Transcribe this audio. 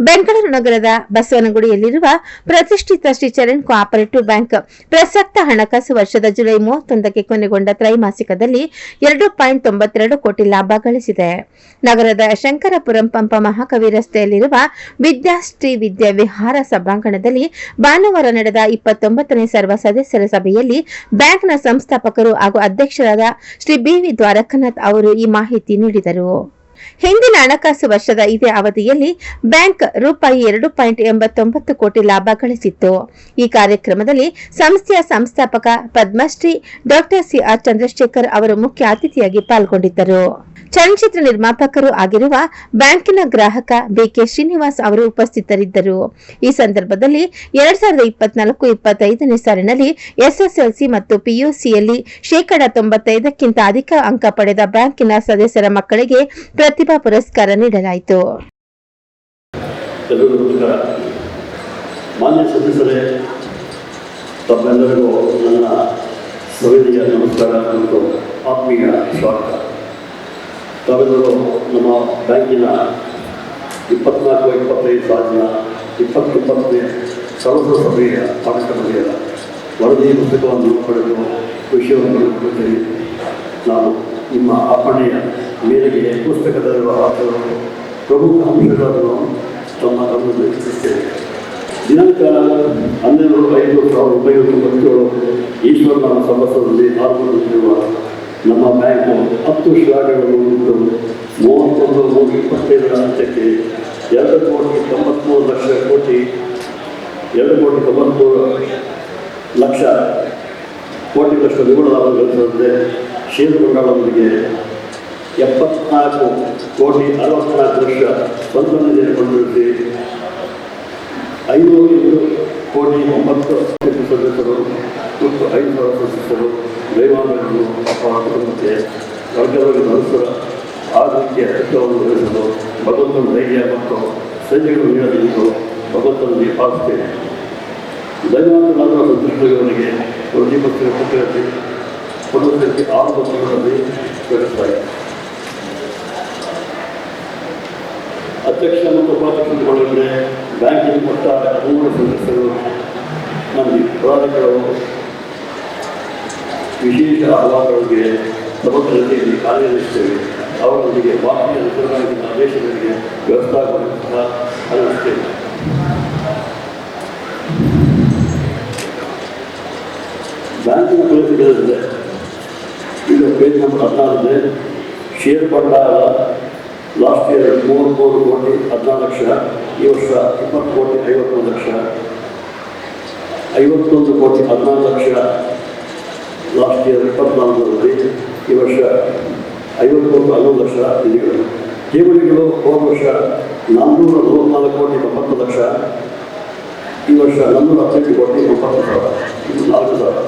ಬೆಂಗಳೂರು ನಗರದ ಬಸವನಗುಡಿಯಲ್ಲಿರುವ ಪ್ರತಿಷ್ಠಿತ Shri Charan cooperative bank ಪ್ರಸಕ್ತ ಹಣಕಾಸು ವರ್ಷದ ಜುಲೈ ಮೂವತ್ತೊಂದಕ್ಕೆ ಕೊನೆಗೊಂಡ ತ್ರೈಮಾಸಿಕದಲ್ಲಿ ಎರಡು ಪಾಯಿಂಟ್ ತೊಂಬತ್ತೆರಡು ಕೋಟಿ ಲಾಭ ಗಳಿಸಿದೆ. ನಗರದ ಶಂಕರಪುರಂ ಪಂಪ ಮಹಾಕವಿ ರಸ್ತೆಯಲ್ಲಿರುವ ವಿದ್ಯಾಶ್ರೀ ವಿದ್ಯಾ ವಿಹಾರ ಸಭಾಂಗಣದಲ್ಲಿ ಭಾನುವಾರ ನಡೆದ ಇಪ್ಪತ್ತೊಂಬತ್ತನೇ ಸರ್ವ ಸದಸ್ಯರ ಸಭೆಯಲ್ಲಿ ಬ್ಯಾಂಕ್ನ ಸಂಸ್ಥಾಪಕರು ಹಾಗೂ ಅಧ್ಯಕ್ಷರಾದ ಶ್ರೀ ಬಿವಿ ದ್ವಾರಕನಾಥ್ ಅವರು ಈ ಮಾಹಿತಿ ನೀಡಿದರು. ಹಿಂದಿನ ಹಣಕಾಸು ವರ್ಷದ ಇದೇ ಅವಧಿಯಲ್ಲಿ ಬ್ಯಾಂಕ್ ರೂಪಾಯಿ ಎರಡು ಪಾಯಿಂಟ್ ಎಂಬತ್ತೊಂಬತ್ತು ಕೋಟಿ ಲಾಭ ಗಳಿಸಿತ್ತು. ಈ ಕಾರ್ಯಕ್ರಮದಲ್ಲಿ ಸಂಸ್ಥೆಯ ಸಂಸ್ಥಾಪಕ ಪದ್ಮಶ್ರೀ ಡಾಕ್ಟರ್ ಸಿಆರ್ ಚಂದ್ರಶೇಖರ್ ಅವರು ಮುಖ್ಯ ಅತಿಥಿಯಾಗಿ ಪಾಲ್ಗೊಂಡಿದ್ದರು. ಚಲನಚಿತ್ರ ನಿರ್ಮಾಪಕರು ಆಗಿರುವ ಬ್ಯಾಂಕಿನ ಗ್ರಾಹಕ ಬಿಕೆ ಶ್ರೀನಿವಾಸ್ ಅವರು ಉಪಸ್ಥಿತರಿದ್ದರು. ಈ ಸಂದರ್ಭದಲ್ಲಿ ಎರಡ್ ಸಾವಿರದ ಇಪ್ಪತ್ನಾಲ್ಕು ಇಪ್ಪತ್ತೈದನೇ ಸಾಲಿನಲ್ಲಿ ಎಸ್ಎಸ್ಎಲ್ಸಿ ಮತ್ತು ಪಿಯುಸಿಯಲ್ಲಿ ಶೇಕಡ ತೊಂಬತ್ತೈದಕ್ಕಿಂತ ಅಧಿಕ ಅಂಕ ಪಡೆದ ಬ್ಯಾಂಕಿನ ಸದಸ್ಯರ ಮಕ್ಕಳಿಗೆ ಪ್ರತಿಭಾ ಪುರಸ್ಕಾರ ನೀಡಲಾಯಿತು. ಮಾನ್ಯ ಸದಸ್ಯರೇ, ತಮ್ಮೆಲ್ಲರಿಗೂ ನನ್ನ ಸವಿನಯ ನಮಸ್ಕಾರ ಮತ್ತು ಆತ್ಮೀಯ ಸ್ವಾಗತ. ತಾವೆಲ್ಲರೂ ನಮ್ಮ ಬ್ಯಾಂಕಿನ ಇಪ್ಪತ್ನಾಲ್ಕು, ಇಪ್ಪತ್ತೈದು ಸಾಲಿನ ಇಪ್ಪತ್ತನೇ ಸರ್ವ ಸಭೆಯ ಕಾರ್ಯಕ್ರಮದ ವರದಿ ಪುಸ್ತಕವನ್ನು ಪಡೆದು ವಿಷಯವನ್ನು ಕೊಡುತ್ತೇನೆ ನಾನು ನಿಮ್ಮ ಅಪ್ಪಣೆಯ ಮೇರೆಗೆ ಪುಸ್ತಕದ ವ್ಯವಹಾರಗಳು ಪ್ರಮುಖ ಅಂಶಗಳನ್ನು ತಮ್ಮ ಗಮನದಲ್ಲಿ ಇಟ್ಟಿದ್ದೇವೆ ದಿನಾಂಕ ಹನ್ನೆರಡು, ಐದು, ಸಾವಿರದ ಒಂಬೈನೂರ ತೊಂಬತ್ತೇಳು ಈಶ್ವರನ ನಾಲ್ಕು ಆರಂಭಗೊಂಡಿರುವ ನಮ್ಮ ಬ್ಯಾಂಕು ಹತ್ತು ಶ್ಲಾಘಗಳು ಉಂಟು ಮೂವತ್ತೊಂದು ಹೋಗಿ ಇಪ್ಪತ್ತೈದರ ಅಂತ್ಯಕ್ಕೆ ಎರಡು ಕೋಟಿ ತೊಂಬತ್ತ್ಮೂರು ಲಕ್ಷ ಕೋಟಿ, ಎರಡು ಕೋಟಿ ತೊಂಬತ್ತ್ಮೂರು ಲಕ್ಷ ಕೋಟಿ ಲಕ್ಷ ಲಾಭ ಗಳಿಸಿದಂತೆ ಷೇರು ಬಂಡವಾಳದೊಂದಿಗೆ ಎಪ್ಪತ್ನಾಲ್ಕು ಕೋಟಿ ಅರವತ್ನಾಲ್ಕು ಲಕ್ಷ ನಿಧಿಯನ್ನು ಕೊಂಡಿರಿಸಿ ಐನೂರು ಕೋಟಿ ಒಂಬತ್ತು ಸದಸ್ಯರು ಮತ್ತು ಐದು ಸಾವಿರ ದೈವಾಂಗಗಳನ್ನು ಕುಟುಂಬಕ್ಕೆ ವರ್ಗವಾಗಿ ಮನಸ್ಸರ ಆರೋಗ್ಯ ಹಿತವನ್ನು ಬೆಳೆಸಲು ಭಗವಂತನ ಧೈರ್ಯ ಮತ್ತು ಸಂಜೆಗಳು ನೀಡಲೆಂದು ಭಗವಂತನಲ್ಲಿ ಪ್ರಾರ್ಥಿಸ್ತೇನೆ ದೈವಾಂಗನಾದ ಸಂತೃಪ್ತಿಯವರಿಗೆ ಪಕ್ಷದ ಪುಸ್ತಕದಲ್ಲಿ ಕೊಡುವುದಕ್ಕೆ ಆರು ವರ್ಷಗಳಲ್ಲಿ ಬೆಳೆಸ್ತಾರೆ ಅಧ್ಯಕ್ಷ ಮತ್ತು ಉಪಾಧ್ಯಕ್ಷರುಗಳೊಂದಿಗೆ ಬ್ಯಾಂಕಿಂಗ್ ಮತ್ತು ಹದಿಮೂರು ಸದಸ್ಯರು ನಮ್ಮ ಪದಾಧಿಕಾರಿಗಳು ವಿಶೇಷ ಆಧಾರಗಳಿಗೆ ಸಮಗ್ರತೆಯಲ್ಲಿ ರೀತಿಯಲ್ಲಿ ಕಾರ್ಯನಿರ್ವಹಿಸುತ್ತೇವೆ. ಅವರೊಂದಿಗೆ ಬಾಹ್ಯ ರಿಸರ್ವ್ ಆದೇಶಗಳಿಗೆ ವ್ಯವಸ್ಥೆ ಸಹ ಹರಿಸುತ್ತೇವೆ ಬ್ಯಾಂಕಿನ ಪರಿಸ್ಥಿತಿಗಳಿದೆ ಇದು ಪೇಜ್ ನಂಬರ್ ಹದಿನಾರನೇ ಶೇರ್ ಬಂಡವಾಳ ಲಾಸ್ಟ್ ಇಯರ್ ಮೂವತ್ತ್ಮೂರು ಕೋಟಿ ಹದಿನಾರು ಲಕ್ಷ, ಈ ವರ್ಷ ಇಪ್ಪತ್ತು ಕೋಟಿ ಐವತ್ತೊಂದು ಲಕ್ಷ, ಐವತ್ತೊಂದು ಕೋಟಿ ಹದಿನಾರು ಲಕ್ಷ ಲಾಸ್ಟ್ ಇಯರ್ ಇಪ್ಪತ್ನಾಲ್ಕರಲ್ಲಿ ಈ ವರ್ಷ ಐವತ್ತೊಂದು ಹನ್ನೊಂದು ಲಕ್ಷ ನಿಧಿಗಳು ಠೇವಣಿಗಳು ಹೋದ ವರ್ಷ ನಾನ್ನೂರ ನಲವತ್ನಾಲ್ಕು ಕೋಟಿ, ತೊಂಬತ್ತು ಲಕ್ಷ. ಈ ವರ್ಷ ನಾನ್ನೂರ ಹದಿನೆಂಟು ಕೋಟಿ, ತೊಂಬತ್ತು ಸಾವಿರ. ಇದು ನಾಲ್ಕು ಸಾವಿರ.